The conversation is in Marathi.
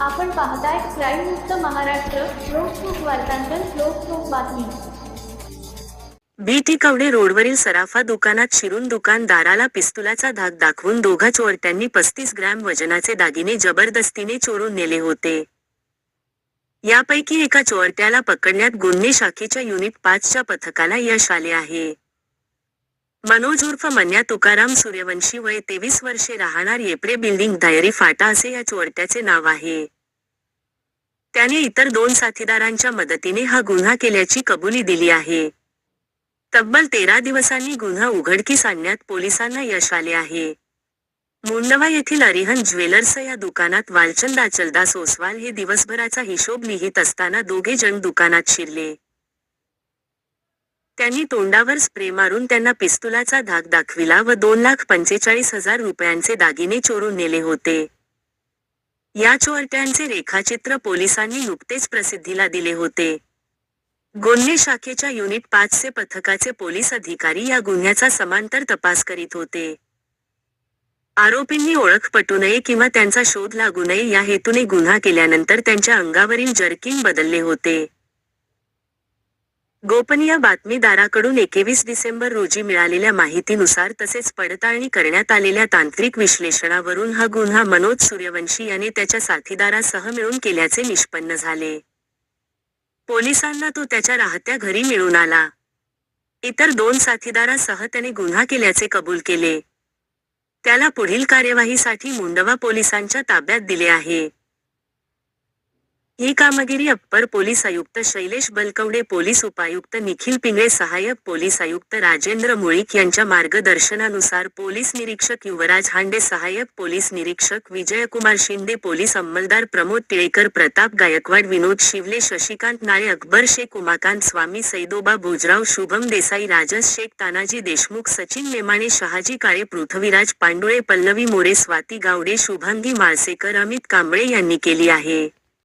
आपण पाहताय क्राईम मुक्त महाराष्ट्र लोकसुख वार्तांकन लोकसुख बातमी. बीटी कवडे रोडवरील सराफा दुकानात शिरून दुकानदाराला पिस्तुलाचा धाक दाखवून दोघा चोरट्यांनी पस्तीस ग्रॅम वजनाचे दागिने जबरदस्तीने चोरून नेले होते. यापैकी एका चोरट्याला पकडण्यात गुन्हे शाखेच्या युनिट पाचच्या पथकाला यश आले आहे. मनोज उर्फ मन्या तुकाराम सूर्यवंशी वय तेवीस वर्षे राहणार येपरे बिल्डिंग दायरी फाटा असे या चोरट्याचे नाव आहे. त्याने इतर दोन साथीदारांच्या मदतीने हा गुन्हा केल्याची कबुली दिली आहे. तब्बल तेरा दिवसांनी गुन्हा उघडकीस आणण्यात पोलिसांना यश आले आहे. मुंडवा येथील अरिहन ज्वेलर्स या दुकानात वालचंद चलदा ओसवाल हे दिवसभराचा हिशोब लिहित असताना दोघे जण दुकानात शिरले. त्यांनी तोंडावर स्प्रे मारून त्यांना पिस्तुलाचा धाक दाखविला व दोन लाख पंचेचाळीस हजार रुपयांचे दागिने चोरून नेले होते. या चोरट्यांचे रेखाचित्र पोलिसांनी नुकतेच प्रसिद्धीला दिले होते. गोन्हे शाखेच्या युनिट पाचचे पथकाचे पोलीस अधिकारी या गुन्ह्याचा समांतर तपास करीत होते. आरोपींनी ओळख पटू नये किंवा त्यांचा शोध लागू नये या हेतूने गुन्हा केल्यानंतर त्यांच्या अंगावरील जर्किन बदलले होते. गोपनीय बातमीदाराकडून एकवीस डिसेंबर रोजी मिळालेल्या माहितीनुसार तसेच पडताळणी करण्यात आलेल्या तांत्रिक विश्लेषणावरून हा गुन्हा मनोज सूर्यवंशी याने त्याच्या साथीदारासह मिळून केल्याचे निष्पन्न झाले. पोलिसांना तो त्याच्या राहत्या घरी मिळून आला. इतर दोन साथीदारासह त्याने गुन्हा केल्याचे कबूल केले. त्याला पुढील कार्यवाहीसाठी मुंडवा पोलिसांच्या ताब्यात दिले आहे. ही कामगिरी अप्पर पोलीस आयुक्त शैलेश बलकवडे पोलीस उपायुक्त निखिल पिंगळे सहाय्यक पोलीस आयुक्त राजेंद्र मुळीक यांच्या मार्गदर्शनानुसार पोलीस निरीक्षक युवराज हांडे सहाय्यक पोलीस निरीक्षक विजयकुमार शिंदे पोलीस अंमलदार प्रमोद टिळेकर प्रताप गायकवाड विनोद शिवले शशिकांत नाळे अकबर शेख उमाकांत स्वामी सैदोबा भोजराव शुभम देसाई राजस शेख तानाजी देशमुख सचिन नेमाणे शहाजी काळे पृथ्वीराज पांडुळे पल्लवी मोरे स्वाती गावडे शुभांगी माळसेकर अमित कांबळे यांनी केली आहे.